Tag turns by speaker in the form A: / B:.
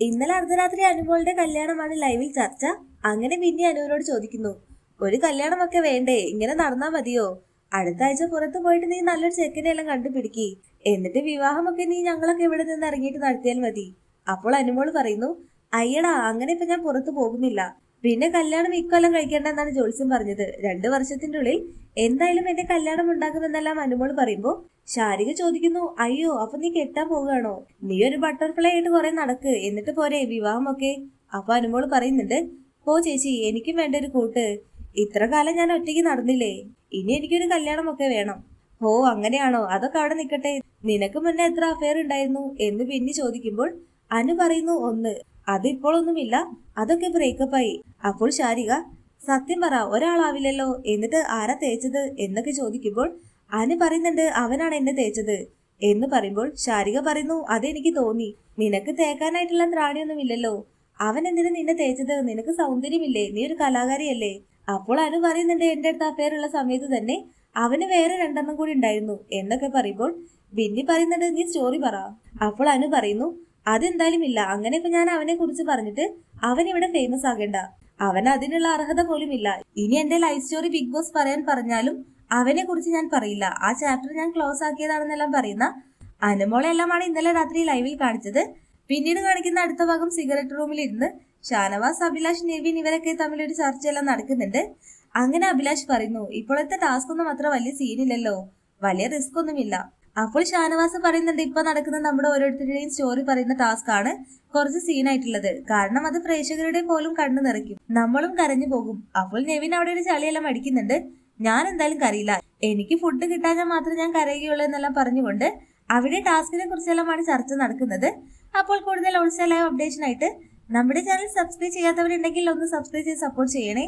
A: ഇന്നലെ അർദ്ധരാത്രി അനുമോളുടെ കല്യാണമാണ് ലൈവിൽ ചർച്ച. അങ്ങനെ പിന്നെ അനുവിനോട് ചോദിക്കുന്നു ഒരു കല്യാണമൊക്കെ വേണ്ടേ? ഇങ്ങനെ നടന്നാ മതിയോ? അടുത്ത ആഴ്ച പുറത്ത് പോയിട്ട് നീ നല്ലൊരു ചെക്കനെ എല്ലാം കണ്ടുപിടിക്കി. എന്നിട്ട് വിവാഹമൊക്കെ നീ ഞങ്ങളൊക്കെ ഇവിടെ നിന്ന് ഇറങ്ങിയിട്ട് നടത്തിയാൽ മതി. അപ്പോൾ അനുമോൾ പറയുന്നു അയ്യടാ അങ്ങനെ ഇപ്പൊ ഞാൻ പുറത്തു പോകുന്നില്ല. പിന്നെ കല്യാണം ഇക്കൊല്ലം കഴിക്കേണ്ടെന്നാണ് ജോത്സ്യം പറഞ്ഞത്. രണ്ടു വർഷത്തിന്റെ ഉള്ളിൽ എന്തായാലും എന്റെ കല്യാണം ഉണ്ടാകുമെന്നെല്ലാം അനുമോൾ പറയുമ്പോ ശാരിക ചോദിക്കുന്നു അയ്യോ അപ്പൊ നീ കെട്ടാൻ പോവുകയാണോ? നീ ഒരു ബട്ടർഫ്ലൈ ആയിട്ട് കുറെ നടക്ക് എന്നിട്ട് പോരെ വിവാഹമൊക്കെ. അപ്പൊ അനുമോൾ പറയുന്നുണ്ട് പോ ചേച്ചി എനിക്കും വേണ്ട ഒരു കൂട്ട്. ഇത്ര കാലം ഞാൻ ഒറ്റയ്ക്ക് നടന്നില്ലേ? ഇനി എനിക്കൊരു കല്യാണമൊക്കെ വേണം. ഓ അങ്ങനെയാണോ? അതൊക്കെ അവിടെ നിൽക്കട്ടെ നിനക്ക് മുന്നേ എത്ര അഫയർ ഉണ്ടായിരുന്നു? എന്ന് പിന്നെ ചോദിക്കുമ്പോൾ അനു പറയുന്നു ഒന്ന് അത് ഇപ്പോഴൊന്നുമില്ല അതൊക്കെ ബ്രേക്കപ്പ് ആയി. അപ്പോൾ ശാരിക സത്യം പറ ഒരാളാവില്ലല്ലോ എന്നിട്ട് ആരാ തേച്ചത് എന്നൊക്കെ ചോദിക്കുമ്പോൾ അനു പറയുന്നുണ്ട് അവനാണ് എന്നെ തേച്ചത് എന്ന് പറയുമ്പോൾ ശാരിക പറയുന്നു അതെനിക്ക് തോന്നി നിനക്ക് തേക്കാനായിട്ടുള്ള ത്രാണിയൊന്നുമില്ലല്ലോ. അവൻ എന്തിനു നിന്നെ തേച്ചത്? നിനക്ക് സൗന്ദര്യമില്ലേ? നീ ഒരു കലാകാരിയല്ലേ? അപ്പോൾ അനു പറയുന്നുണ്ട് എന്റെ അടുത്ത് അഫയറുള്ള സമയത്ത് തന്നെ അവന് വേറെ രണ്ടെണ്ണം കൂടി ഉണ്ടായിരുന്നു എന്നൊക്കെ പറയുമ്പോൾ ബിന്നി പറയുന്നുണ്ട് നീ സ്റ്റോറി പറ. അപ്പോൾ അനു പറയുന്നു അതെന്തായാലും ഇല്ല. അങ്ങനെ ഇപ്പൊ ഞാൻ അവനെ കുറിച്ച് പറഞ്ഞിട്ട് അവൻ ഇവിടെ ഫേമസ് ആകേണ്ട. അവൻ അതിനുള്ള അർഹത പോലും ഇല്ല. ഇനി എന്റെ ലൈഫ് സ്റ്റോറി ബിഗ് ബോസ് പറയാൻ പറഞ്ഞാലും അവനെ കുറിച്ച് ഞാൻ പറയില്ല. ആ ചാപ്റ്റർ ഞാൻ ക്ലോസ് ആക്കിയതാണെന്നെല്ലാം പറയുന്ന അനുമോളെല്ലാമാണ് ഇന്നലെ രാത്രി ലൈവിൽ കാണിച്ചത്. പിന്നീട് കാണിക്കുന്ന അടുത്ത ഭാഗം സിഗരറ്റ് റൂമിൽ ഇരുന്ന് ഷാനവാസ് അഭിലാഷ് നെവിൻ ഇവരൊക്കെ തമ്മിൽ ഒരു ചർച്ചയെല്ലാം നടക്കുന്നുണ്ട്. അങ്ങനെ അഭിലാഷ് പറയുന്നു ഇപ്പോഴത്തെ ടാസ്ക് ഒന്നും അത്ര വലിയ സീനില്ലല്ലോ വലിയ റിസ്ക് ഒന്നുമില്ല. അപ്പോൾ ഷാനവാസ് പറയുന്നുണ്ട് ഇപ്പൊ നടക്കുന്ന നമ്മുടെ ഓരോരുത്തരുടെയും സ്റ്റോറി പറയുന്ന ടാസ്ക് ആണ് കുറച്ച് സീനായിട്ടുള്ളത് കാരണം അത് പ്രേക്ഷകരുടെ പോലും കണ്ണു നിറയ്ക്കും. നമ്മളും കരഞ്ഞു പോകും. അപ്പോൾ നെവിൻ അവിടെ ഒരു ചളിയെല്ലാം അടിക്കുന്നുണ്ട്. ഞാൻ എന്തായാലും കരയില്ല. എനിക്ക് ഫുഡ് കിട്ടാഞ്ഞാൽ മാത്രമേ ഞാൻ കരയുകയുള്ളൂ എന്നെല്ലാം പറഞ്ഞുകൊണ്ട് അവിടെ ടാസ്കിനെ കുറിച്ചെല്ലാമാണ് ചർച്ച നടക്കുന്നത്. അപ്പോൾ കൂടുതൽ ലൈവ് അപ്ഡേഷനായിട്ട് നമ്മുടെ ചാനൽ സബ്സ്ക്രൈബ് ചെയ്യാത്തവരുണ്ടെങ്കിൽ ഒന്ന് സബ്സ്ക്രൈബ് ചെയ്ത് സപ്പോർട്ട് ചെയ്യണേ.